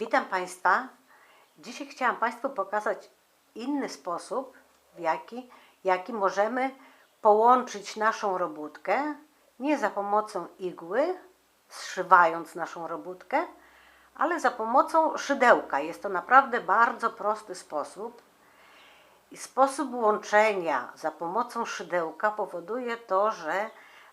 Witam Państwa. Dzisiaj chciałam Państwu pokazać inny sposób, w jaki, jaki możemy połączyć naszą robótkę, nie za pomocą igły, zszywając naszą robótkę, ale za pomocą szydełka. Jest to naprawdę bardzo prosty sposób. I sposób łączenia za pomocą szydełka powoduje to, że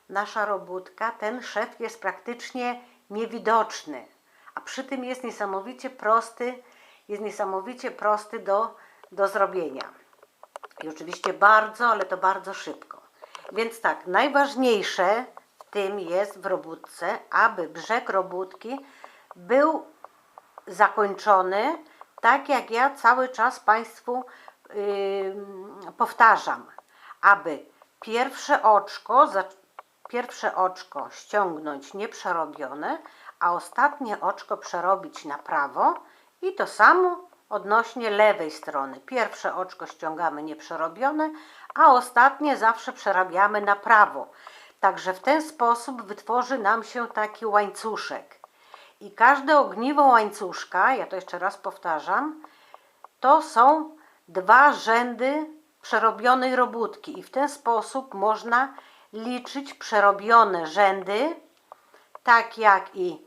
nasza robótka, ten szef jest praktycznie niewidoczny, a przy tym jest niesamowicie prosty, jest niesamowicie prosty do, do zrobienia. I oczywiście bardzo, ale to bardzo szybko. Więc tak, najważniejsze w tym jest w robótce, aby brzeg robótki był zakończony, tak jak ja cały czas Państwu ym, powtarzam, aby pierwsze oczko, za, pierwsze oczko ściągnąć nieprzerobione, a ostatnie oczko przerobić na prawo i to samo odnośnie lewej strony. Pierwsze oczko ściągamy nieprzerobione, a ostatnie zawsze przerabiamy na prawo. Także w ten sposób wytworzy nam się taki łańcuszek. I każde ogniwo łańcuszka, ja to jeszcze raz powtarzam, to są dwa rzędy przerobionej robótki i w ten sposób można liczyć przerobione rzędy, tak jak i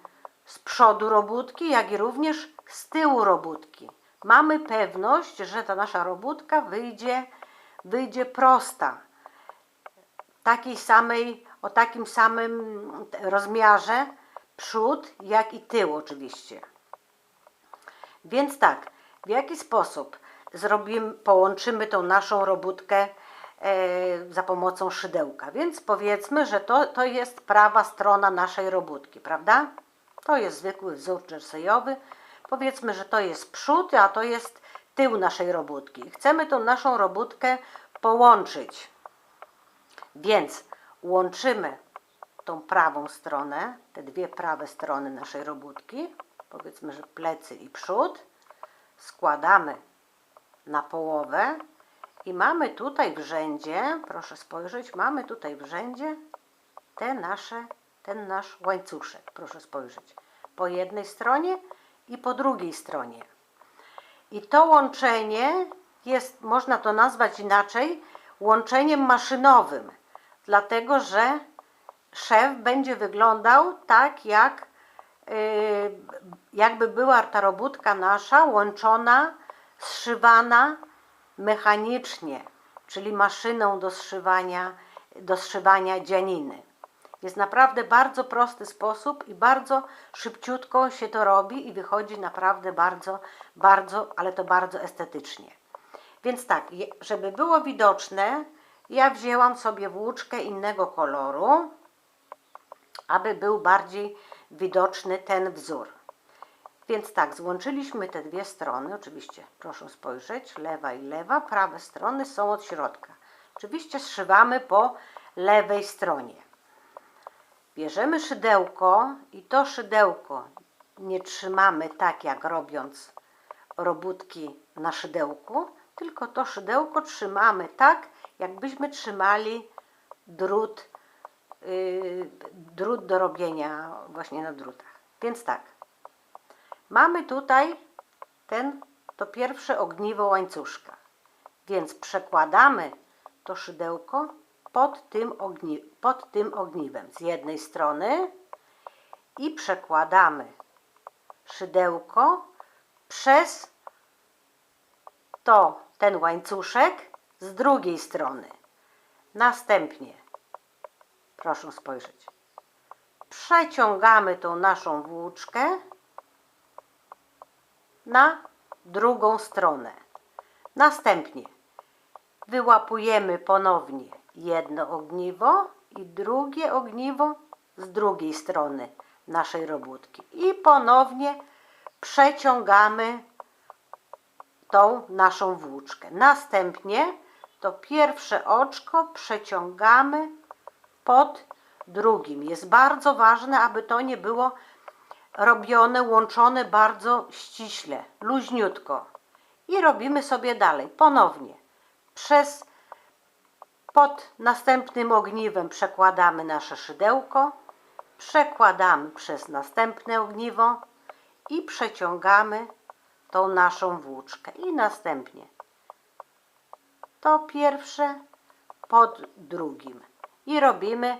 z przodu robótki, jak i również z tyłu robótki. Mamy pewność, że ta nasza robótka wyjdzie, wyjdzie prosta, takiej samej, o takim samym rozmiarze przód, jak i tył oczywiście. Więc tak, w jaki sposób zrobimy, połączymy tą naszą robótkę e, za pomocą szydełka? Więc powiedzmy, że to, to jest prawa strona naszej robótki, prawda? To jest zwykły wzór jerseyowy. Powiedzmy, że to jest przód, a to jest tył naszej robótki. Chcemy tą naszą robótkę połączyć. Więc łączymy tą prawą stronę, te dwie prawe strony naszej robótki, powiedzmy, że plecy i przód, składamy na połowę i mamy tutaj w rzędzie, proszę spojrzeć, mamy tutaj w rzędzie te nasze, ten nasz łańcuszek, proszę spojrzeć, po jednej stronie i po drugiej stronie. I to łączenie jest, można to nazwać inaczej, łączeniem maszynowym, dlatego że szef będzie wyglądał tak, jak yy, jakby była ta robótka nasza łączona, zszywana mechanicznie, czyli maszyną do zszywania, do zszywania dzianiny. Jest naprawdę bardzo prosty sposób i bardzo szybciutko się to robi i wychodzi naprawdę bardzo, bardzo, ale to bardzo estetycznie. Więc tak, żeby było widoczne, ja wzięłam sobie włóczkę innego koloru, aby był bardziej widoczny ten wzór. Więc tak, złączyliśmy te dwie strony, oczywiście proszę spojrzeć, lewa i lewa, prawe strony są od środka. Oczywiście zszywamy po lewej stronie. Bierzemy szydełko i to szydełko nie trzymamy tak jak robiąc robótki na szydełku, tylko to szydełko trzymamy tak, jakbyśmy trzymali drut, yy, drut do robienia właśnie na drutach. Więc tak, mamy tutaj ten, to pierwsze ogniwo łańcuszka. Więc przekładamy to szydełko pod tym, ogni, pod tym ogniwem z jednej strony i przekładamy szydełko przez to ten łańcuszek z drugiej strony. Następnie, proszę spojrzeć, przeciągamy tą naszą włóczkę na drugą stronę. Następnie wyłapujemy ponownie jedno ogniwo i drugie ogniwo z drugiej strony naszej robótki i ponownie przeciągamy tą naszą włóczkę. Następnie to pierwsze oczko przeciągamy pod drugim. Jest bardzo ważne, aby to nie było robione, łączone bardzo ściśle, luźniutko. I robimy sobie dalej, ponownie. Przez pod następnym ogniwem przekładamy nasze szydełko, przekładamy przez następne ogniwo i przeciągamy tą naszą włóczkę. I następnie to pierwsze pod drugim. I robimy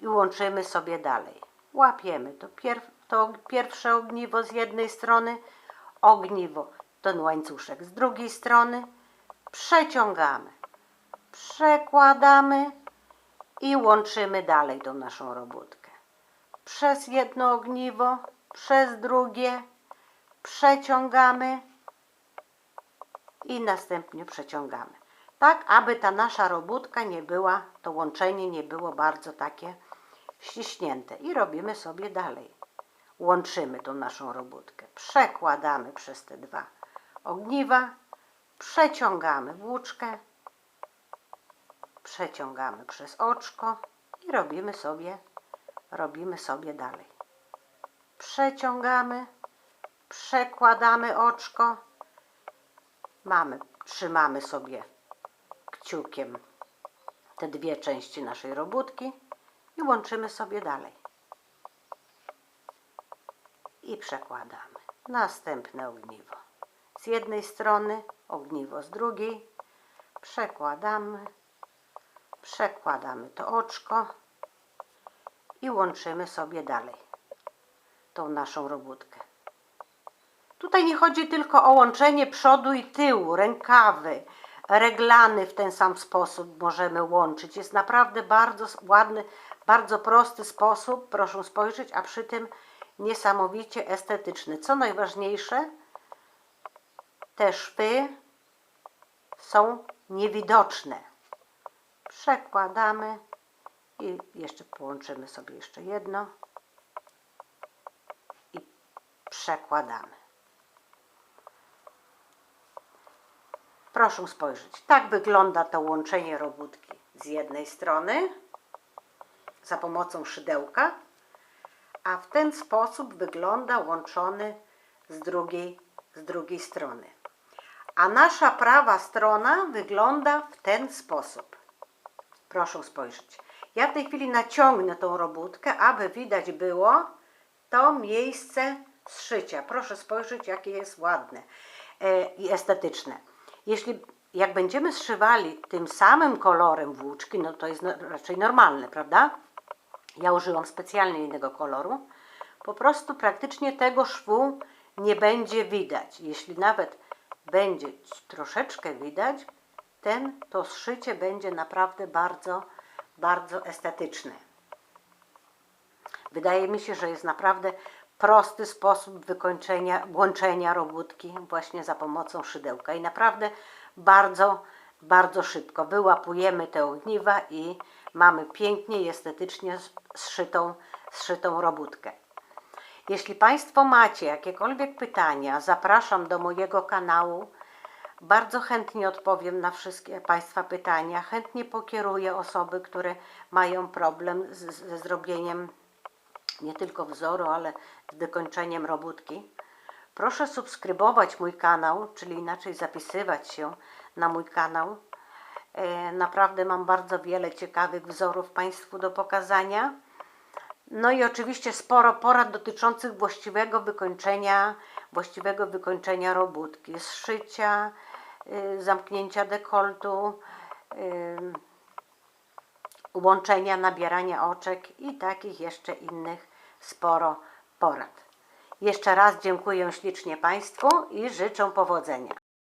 i łączymy sobie dalej. Łapiemy to, to pierwsze ogniwo z jednej strony, ogniwo, ten łańcuszek z drugiej strony, przeciągamy, przekładamy i łączymy dalej tą naszą robótkę. Przez jedno ogniwo, przez drugie, przeciągamy i następnie przeciągamy. Tak, aby ta nasza robótka nie była, to łączenie nie było bardzo takie ściśnięte. I robimy sobie dalej. Łączymy tą naszą robótkę. Przekładamy przez te dwa ogniwa, przeciągamy włóczkę, przeciągamy przez oczko i robimy sobie, robimy sobie dalej. Przeciągamy, przekładamy oczko, mamy, trzymamy sobie kciukiem te dwie części naszej robótki i łączymy sobie dalej. I przekładamy. Następne ogniwo. Z jednej strony, ogniwo z drugiej. Przekładamy, przekładamy to oczko i łączymy sobie dalej tą naszą robótkę. Tutaj nie chodzi tylko o łączenie przodu i tyłu, rękawy, reglany w ten sam sposób możemy łączyć. Jest naprawdę bardzo ładny, bardzo prosty sposób, proszę spojrzeć, a przy tym niesamowicie estetyczny. Co najważniejsze, te szwy są niewidoczne. Przekładamy i jeszcze połączymy sobie jeszcze jedno i przekładamy. Proszę spojrzeć. Tak wygląda to łączenie robótki z jednej strony za pomocą szydełka, a w ten sposób wygląda łączony z drugiej, z drugiej strony. A nasza prawa strona wygląda w ten sposób. Proszę spojrzeć. Ja w tej chwili naciągnę tą robótkę, aby widać było to miejsce zszycia. Proszę spojrzeć, jakie jest ładne e, i estetyczne. Jeśli jak będziemy zszywali tym samym kolorem włóczki, no to jest no, raczej normalne, prawda? Ja użyłam specjalnie innego koloru. Po prostu praktycznie tego szwu nie będzie widać. Jeśli nawet będzie troszeczkę widać, ten, to zszycie będzie naprawdę bardzo, bardzo estetyczne. Wydaje mi się, że jest naprawdę prosty sposób wykończenia, łączenia robótki właśnie za pomocą szydełka i naprawdę bardzo, bardzo szybko wyłapujemy te ogniwa i mamy pięknie i estetycznie zszytą, zszytą robótkę. Jeśli Państwo macie jakiekolwiek pytania, zapraszam do mojego kanału. Bardzo chętnie odpowiem na wszystkie Państwa pytania. Chętnie pokieruję osoby, które mają problem z, ze zrobieniem nie tylko wzoru, ale z wykończeniem robótki. Proszę subskrybować mój kanał, czyli inaczej zapisywać się na mój kanał. E, Naprawdę mam bardzo wiele ciekawych wzorów Państwu do pokazania. No i oczywiście sporo porad dotyczących właściwego wykończenia, właściwego wykończenia robótki, zszycia, zamknięcia dekoltu, y, łączenia, nabierania oczek i takich jeszcze innych sporo porad. Jeszcze raz dziękuję ślicznie Państwu i życzę powodzenia.